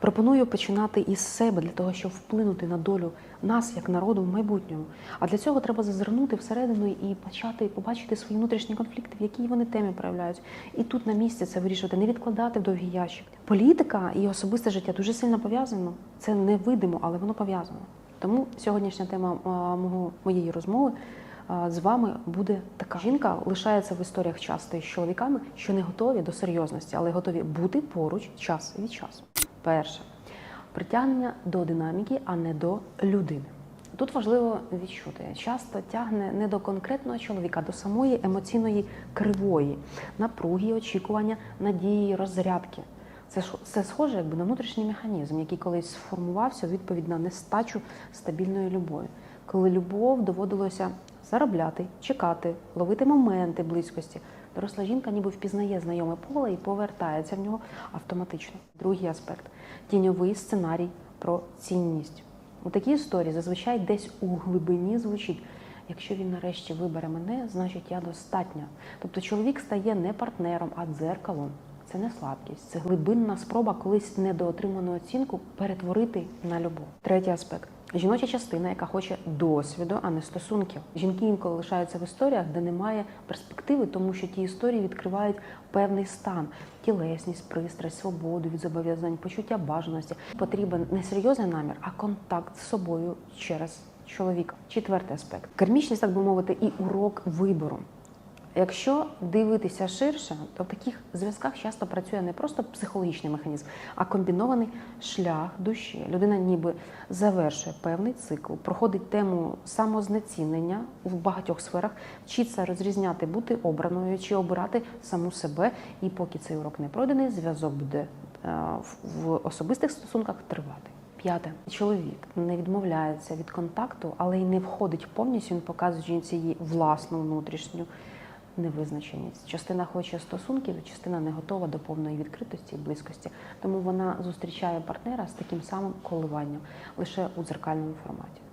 Пропоную починати із себе для того, щоб вплинути на долю нас як народу в майбутньому. А для цього треба зазирнути всередину і почати побачити свої внутрішні конфлікти, в якій вони темі проявляються. І тут на місці це вирішувати, не відкладати в довгий ящик. Політика і особисте життя дуже сильно пов'язано. Це не видимо, але воно пов'язано. Тому сьогоднішня тема мого моєї розмови з вами буде така: жінка лишається в історіях часто із чоловіками, що не готові до серйозності, але готові бути поруч час від часу. Перше притягнення до динаміки, а не до людини. Тут важливо відчути, часто тягне не до конкретного чоловіка, а до самої емоційної кривої, напруги, очікування, надії, розрядки. Це це схоже якби на внутрішній механізм, який колись сформувався відповідь на нестачу стабільної любові, коли любов доводилося заробляти, чекати, ловити моменти близькості. Доросла жінка ніби впізнає знайоме поле і повертається в нього автоматично. Другий аспект тіньовий сценарій про цінність. У такій історії зазвичай десь у глибині звучить. Якщо він нарешті вибере мене, значить я достатня. Тобто чоловік стає не партнером, а дзеркалом. Це не слабкість, це глибинна спроба колись недоотриману оцінку перетворити на любов. Третій аспект жіноча частина, яка хоче досвіду, а не стосунків. Жінки інколи лишаються в історіях, де немає перспективи, тому що ті історії відкривають певний стан, тілесність, пристрасть, свободу від зобов'язань, почуття бажаності. Потрібен не серйозний намір, а контакт з собою через чоловіка. Четвертий аспект кармічність, так би мовити, і урок вибору. Якщо дивитися ширше, то в таких зв'язках часто працює не просто психологічний механізм, а комбінований шлях душі. Людина ніби завершує певний цикл, проходить тему самознецінення в багатьох сферах, вчиться розрізняти, бути обраною чи обирати саму себе. І поки цей урок не пройдений, зв'язок буде е, в особистих стосунках тривати. П'яте чоловік не відмовляється від контакту, але й не входить повністю. Він показує жінці її власну внутрішню невизначеність. Частина хоче стосунків, частина не готова до повної відкритості і близькості. Тому вона зустрічає партнера з таким самим коливанням, лише у дзеркальному форматі.